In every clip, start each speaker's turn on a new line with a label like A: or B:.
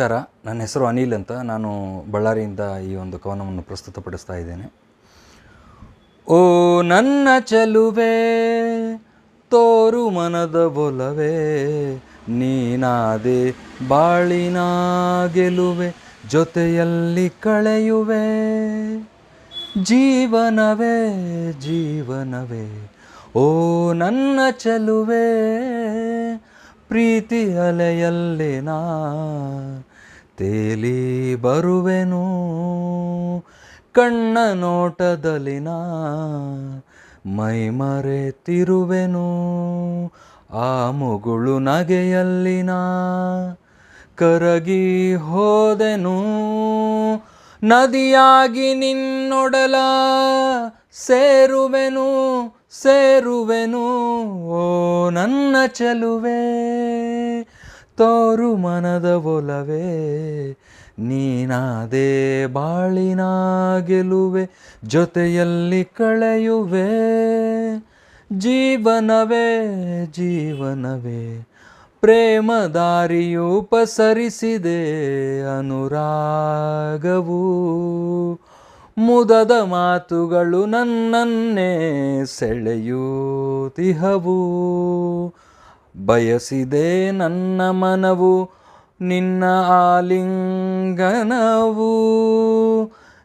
A: ನಮಸ್ಕಾರ. ನನ್ನ ಹೆಸರು ಅನಿಲ್ ಅಂತ. ನಾನು ಬಳ್ಳಾರಿಯಿಂದ ಈ ಒಂದು ಕವನವನ್ನು ಪ್ರಸ್ತುತಪಡಿಸ್ತಾ ಇದ್ದೇನೆ. ಓ ನನ್ನ ಚಲುವೆ, ತೋರು ಮನದ ಬೊಲವೇ ನೀನಾದೆ ಬಾಳಿನ ಗೆಲುವೆ, ಜೊತೆಯಲ್ಲಿ ಕಳೆಯುವೆ. ಜೀವನವೇ ಜೀವನವೇ. ಓ ನನ್ನ ಚಲುವೆ, ಪ್ರೀತಿ ಅಲೆಯಲ್ಲಿ ನಾ ತೇಲಿ ಬರುವೆನು, ಕಣ್ಣ ನೋಟದಲ್ಲಿನ ಮೈಮರೆತಿರುವೆನು ಆ ಮುಗುಳು ನಗೆಯಲ್ಲಿನ ಕರಗಿ ಹೋದೆನು, ನದಿಯಾಗಿ ನಿನ್ನೊಡಲ ಸೇರುವೆನು ಸೇರುವೆನು, ಓ ನನ್ನ ಚೆಲುವೆ. ತೋರು ಮನದ ಒಲವೇ, ನೀನಾದೇ ಬಾಳಿನ ಗೆಲುವೆ ಜೊತೆಯಲ್ಲಿ ಕಳೆಯುವೆ. ಜೀವನವೇ ಜೀವನವೇ, ಪ್ರೇಮ ದಾರಿಯು ಪಸರಿಸಿದೆ ಅನುರಾಗವು. ಮುದದ ಮಾತುಗಳು ನನ್ನನ್ನೇ ಸೆಳೆಯುತ್ತಿಹವು ಬಯಸಿದೆ ನನ್ನ ಮನವು, ನಿನ್ನ ಆಲಿಂಗನವು.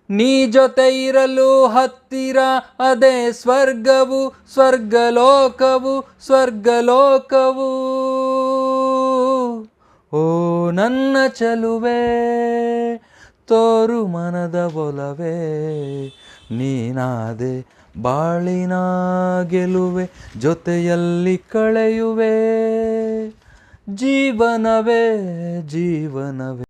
A: ನೀ ಜೊತೆ ಇರಲು ಹತ್ತಿರ, ಅದೇ ಸ್ವರ್ಗವು, ಸ್ವರ್ಗಲೋಕವು ಸ್ವರ್ಗಲೋಕವು. ಓ ನನ್ನ ಚೆಲುವೆ ತೋರು ಮನದ ಒಲವೇ ನೀನಾದೆ ಬಾಳಿನ ಗೆಲುವೆ ಜೊತೆಯಲ್ಲಿ ಕಳೆಯುವೆ. ಜೀವನವೇ ಜೀವನವೇ.